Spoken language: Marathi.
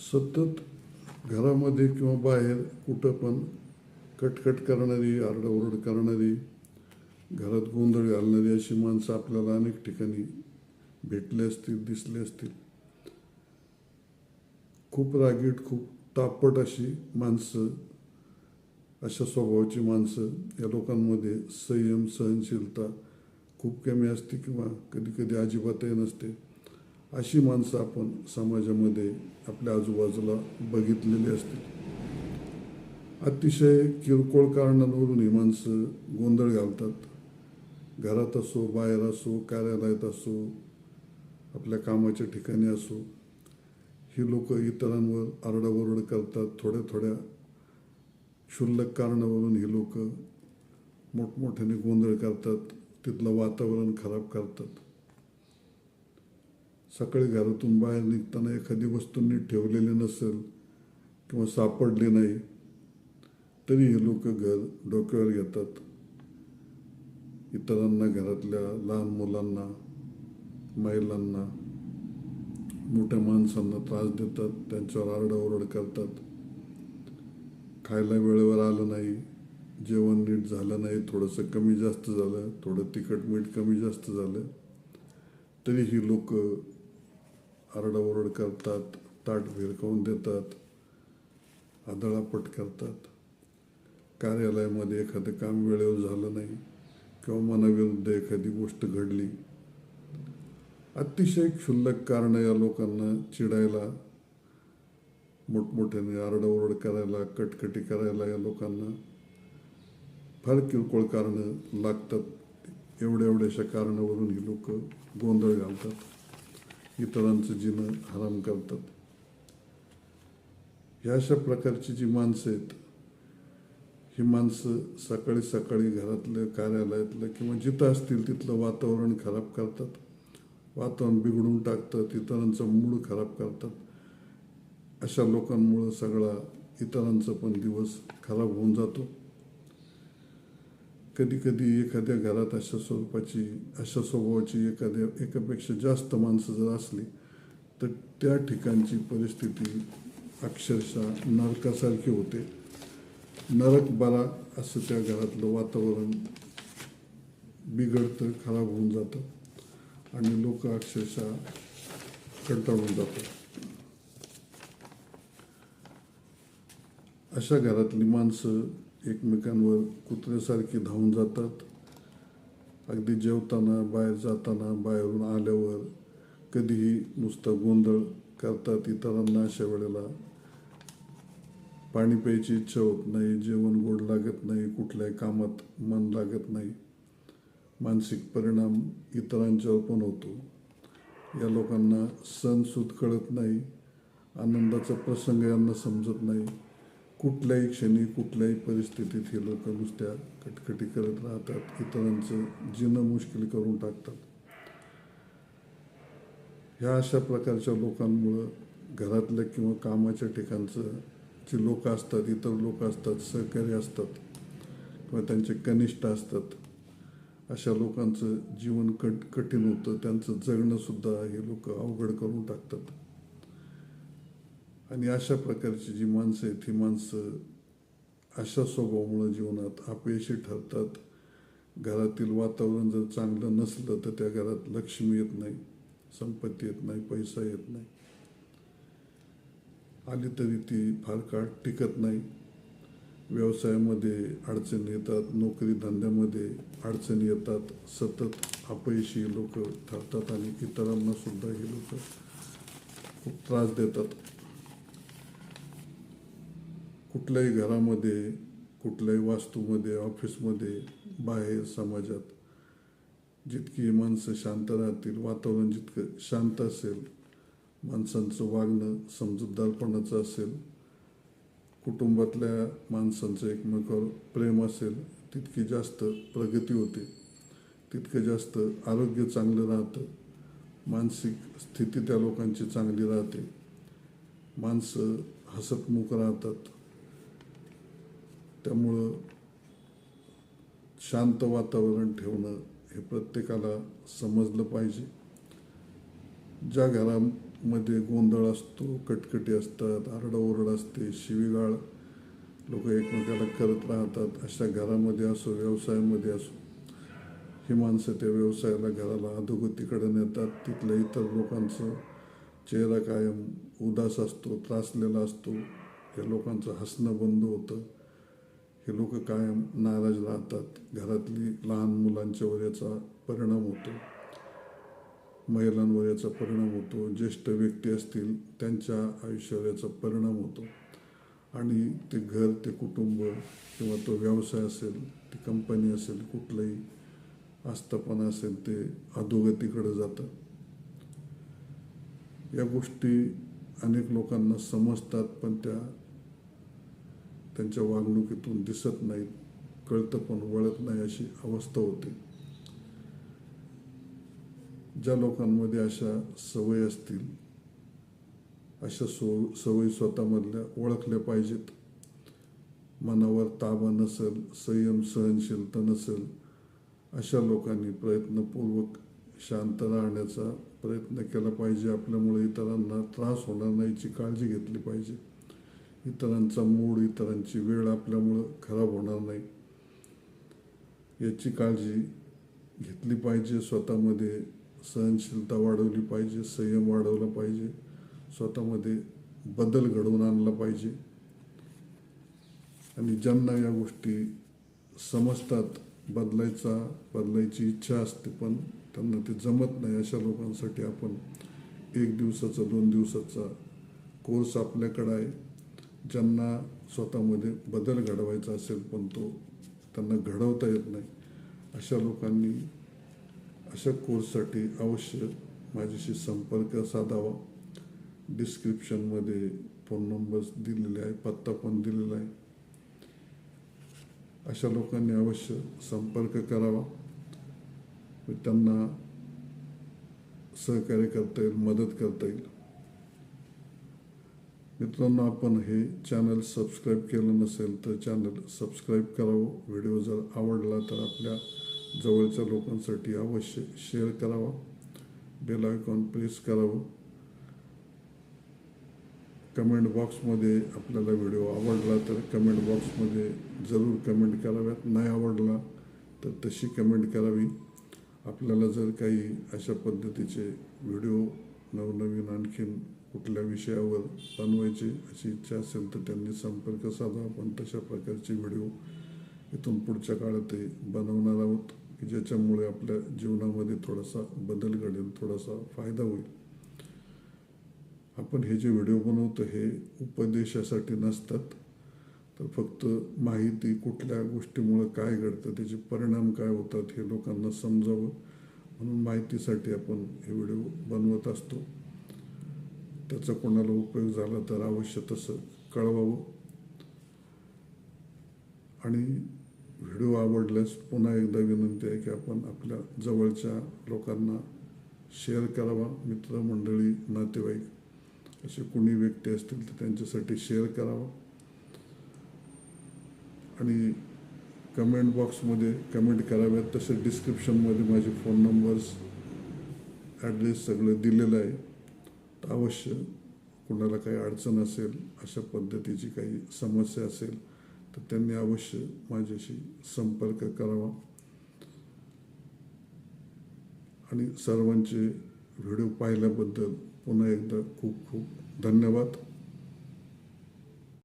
सतत घरामध्ये किंवा बाहेर कुठं पण कटकट करणारी आरडाओरड करणारी घरात गोंधळ घालणारी अशी माणसं आपल्याला अनेक ठिकाणी भेटले असतील दिसले असतील. खूप रागीट खूप तापट अशी माणसं अशा स्वभावाची माणसं या लोकांमध्ये संयम सहनशीलता खूप कमी असते किंवा कधी कधी अजिबातही नसते. अशी माणसं आपण समाजामध्ये आपल्या आजूबाजूला बघितलेली असतील. अतिशय किरकोळ कारणांवरून ही माणसं गोंधळ घालतात. घरात असो बाहेर असो कार्यालयात असो आपल्या कामाच्या ठिकाणी असो ही लोक इतरांवर आरडाओरड करतात. थोड्या थोड्या क्षुल्लक कारणावरून ही लोक मोठमोठ्याने गोंधळ करतात. तिथलं वातावरण खराब करतात. सकाळी घरातून बाहेर निघताना एखादी वस्तू नीट ठेवलेली नसेल किंवा सापडली नाही तरी हे लोक घर डोक्यावर घेतात. इतरांना घरातल्या लहान मुलांना महिलांना मोठ्या माणसांना त्रास देतात त्यांच्यावर आरडाओरड करतात. खायला वेळेवर आलं नाही जेवण नीट झालं नाही थोडंसं कमी जास्त झालं थोडं तिखट मीठ कमी जास्त झालं तरी ही लोक आरडाओरड करतात ताट भिरकावून देतात आदळापट करतात. कार्यालयामध्ये एखादं काम वेळेवर झालं नाही किंवा मनाविरुद्ध एखादी गोष्ट घडली. अतिशय क्षुल्लक कारणं या लोकांना चिडायला मोठमोठ्याने आरडाओरड करायला कटकटी करायला या लोकांना फार किरकोळ कारणं लागतात. एवढ्या एवढ्याशा कारणावरून ही लोक गोंधळ घालतात. इतरांचं जिणं हराम करतात. ह्या अशा प्रकारची जी माणसं आहेत ही माणसं सकाळी सकाळी घरातलं कार्यालयातलं किंवा जिथं असतील तिथलं वातावरण खराब करतात. वातावरण बिघडून टाकतात इतरांचा मूड खराब करतात. अशा लोकांमुळं सगळा इतरांचा पण दिवस खराब होऊन जातो. कधी कधी एखाद्या घरात अशा स्वरूपाची अशा स्वभावाची एखाद्या एकापेक्षा जास्त माणसं जर असली तर त्या ठिकाणची परिस्थिती अक्षरशः नरकासारखी होते. नरक बरा असं त्या घरातलं वातावरण बिघडतं खराब होऊन जातं आणि लोक अक्षरशः कंटाळून जातात. अशा घरातली माणसं एकमेकांवर कुत्र्यासारखी धावून जातात. अगदी जेवताना बाहेर जाताना बाहेरून आल्यावर कधीही नुसता गोंधळ करतात इतरांना अशा वेळेला. पाणी प्यायची इच्छा होत नाही जेवण गोड लागत नाही कुठल्याही कामात मन लागत नाही. मानसिक परिणाम इतरांच्यावर पण होतो. या लोकांना सण सूद कळत नाही आनंदाचा प्रसंग यांना समजत नाही. कुठल्याही क्षणी कुठल्याही परिस्थितीत हे लोक नुसत्या कटकटी करत राहतात इतरांचं जीणं मुश्किल करून टाकतात. ह्या अशा प्रकारच्या लोकांमुळं घरातल्या किंवा कामाच्या ठिकाणचं जे लोक असतात इतर लोक असतात सहकारी असतात किंवा त्यांचे कनिष्ठ असतात अशा लोकांचं जीवन कट कठीण होतं त्यांचं जगणंसुद्धा हे लोक अवघड करून टाकतात. आणि अशा प्रकारची जी माणसं आहेत ही माणसं अशा स्वभावामुळं जीवनात अपयशी ठरतात. घरातील वातावरण जर चांगलं नसलं तर त्या घरात लक्ष्मी येत नाही संपत्ती येत नाही पैसा येत नाही. आली तरी ती फार काळ टिकत नाही. व्यवसायामध्ये अडचणी येतात नोकरी धंद्यामध्ये अडचणी येतात सतत अपयशी लोक ठरतात आणि इतरांनासुद्धा हे लोक खूप त्रास देतात. कुठल्याही घरामध्ये कुठल्याही वास्तूमध्ये ऑफिसमध्ये बाहेर समाजात जितकी माणसं शांत राहतील वातावरण जितकं शांत असेल माणसांचं वागणं समजूतदारपणाचं असेल कुटुंबातल्या माणसांचं एकमेकावर प्रेम असेल तितकी जास्त प्रगती होते तितकं जास्त आरोग्य चांगलं राहतं मानसिक स्थिती त्या लोकांची चांगली राहते माणसं हसतमुख राहतात त्यामुळं शांत वातावरण ठेवणं हे प्रत्येकाला समजलं पाहिजे. ज्या घरामध्ये गोंधळ असतो कटकटी असतात आरडाओरड असते शिवीगाळ लोक एकमेकाला करत राहतात अशा घरामध्ये असो व्यवसायामध्ये असो ही माणसं त्या व्यवसायाला घराला अधोगतीकडे नेतात. तिथल्या इतर लोकांचं चेहरा कायम उदास असतो त्रासलेला असतो. या लोकांचं हसणं बंद होतं. हे लोक कायम नाराज राहतात? घरातली लहान मुलांच्यावर याचा परिणाम होतो. महिलांवर याचा परिणाम होतो. ज्येष्ठ व्यक्ती असतील त्यांच्या आयुष्यावर याचा परिणाम होतो. आणि ते घर ते कुटुंब किंवा तो व्यवसाय असेल ती कंपनी असेल कुठलंही आस्थापना असेल ते अधोगतीकडे जातं. या गोष्टी अनेक लोकांना समजतात पण त्या त्यांच्या वागणुकीतून दिसत नाहीत कळतं पण वळत नाही अशी अवस्था होते. ज्या लोकांमध्ये अशा सवयी असतील अशा सो सवयी स्वतःमधल्या ओळखल्या पाहिजेत. मनावर ताबा नसेल संयम सहनशीलता नसेल अशा लोकांनी प्रयत्नपूर्वक शांत राहण्याचा प्रयत्न केला पाहिजे. आपल्यामुळे इतरांना त्रास होणार नाही याची काळजी घेतली पाहिजे. इतरांचा मूड इतरांची वेळ आपल्यामुळं खराब होणार नाही. याची काळजी घेतली पाहिजे स्वतःमध्ये सहनशीलता वाढवली पाहिजे संयम वाढवला पाहिजे स्वतःमध्ये बदल घडवून आणला पाहिजे. आणि ज्यांना या गोष्टी समजतात बदलायचा बदलायची इच्छा असते पण त्यांना ते जमत नाही अशा लोकांसाठी आपण एक दिवसाचा दोन दिवसाचा कोर्स आपल्याकडं आहे. ज्यांना स्वतःमध्ये बदल घडवायचा असेल पण तो त्यांना घडवता येत नाही अशा लोकांनी अशा कोर्ससाठी अवश्य माझ्याशी संपर्क साधावा. डिस्क्रिप्शनमध्ये फोन नंबर दिलेले आहे पत्ता पण दिलेला आहे. अशा लोकांनी अवश्य संपर्क करावा. त्यांना सहकार्य करता येईल मदत करता येईल. मित्रांनो आपण हे चॅनल सबस्क्राईब केलं नसेल तर चॅनल सबस्क्राईब करावं. व्हिडिओ जर आवडला तर आपल्या जवळच्या लोकांसाठी अवश्य शेअर करावा. बेल आयकॉन प्रेस करावं. कमेंट बॉक्समध्ये आपल्याला व्हिडिओ आवडला तर कमेंट बॉक्समध्ये जरूर कमेंट कराव्यात. नाही आवडला तर तशी कमेंट करावी. आपल्याला जर काही अशा पद्धतीचे व्हिडिओ नवनवीन आणखीन कुठल्या विषयावर बनवायची अशी इच्छा असेल तर त्यांनी संपर्क साधा. आपण तशा प्रकारचे व्हिडिओ इथून पुढच्या काळातही बनवणार आहोत की ज्याच्यामुळे आपल्या जीवनामध्ये थोडासा बदल घडेल थोडासा फायदा होईल. आपण हे जे व्हिडिओ बनवतो हे उपदेशासाठी नसतात. तर फक्त माहिती कुठल्या गोष्टीमुळं काय घडतं त्याचे परिणाम काय होतात हे लोकांना समजावं. म्हणून माहितीसाठी आपण हे व्हिडिओ बनवत असतो. त्याचा कोणाला उपयोग झाला तर अवश्य तसं कळवावं. आणि व्हिडिओ आवडल्यास पुन्हा एकदा विनंती आहे की आपण आपल्या जवळच्या लोकांना शेअर करावा मित्रमंडळी नातेवाईक असे कोणी व्यक्ती असतील तर त्यांच्यासाठी शेअर करावा. आणि कमेंट बॉक्समध्ये कमेंट कराव्यात तसे डिस्क्रिप्शनमध्ये माझे फोन नंबर्स ॲड्रेस सगळं दिलेलं आहे. अवश्य कुणाला काही अडचण असेल अशा पद्धतीची काही समस्या असेल तर त्यांनी अवश्य माझ्याशी संपर्क करावा. आणि सर्वांचे व्हिडिओ पाहिल्याबद्दल पुन्हा एकदा खूप खूप धन्यवाद.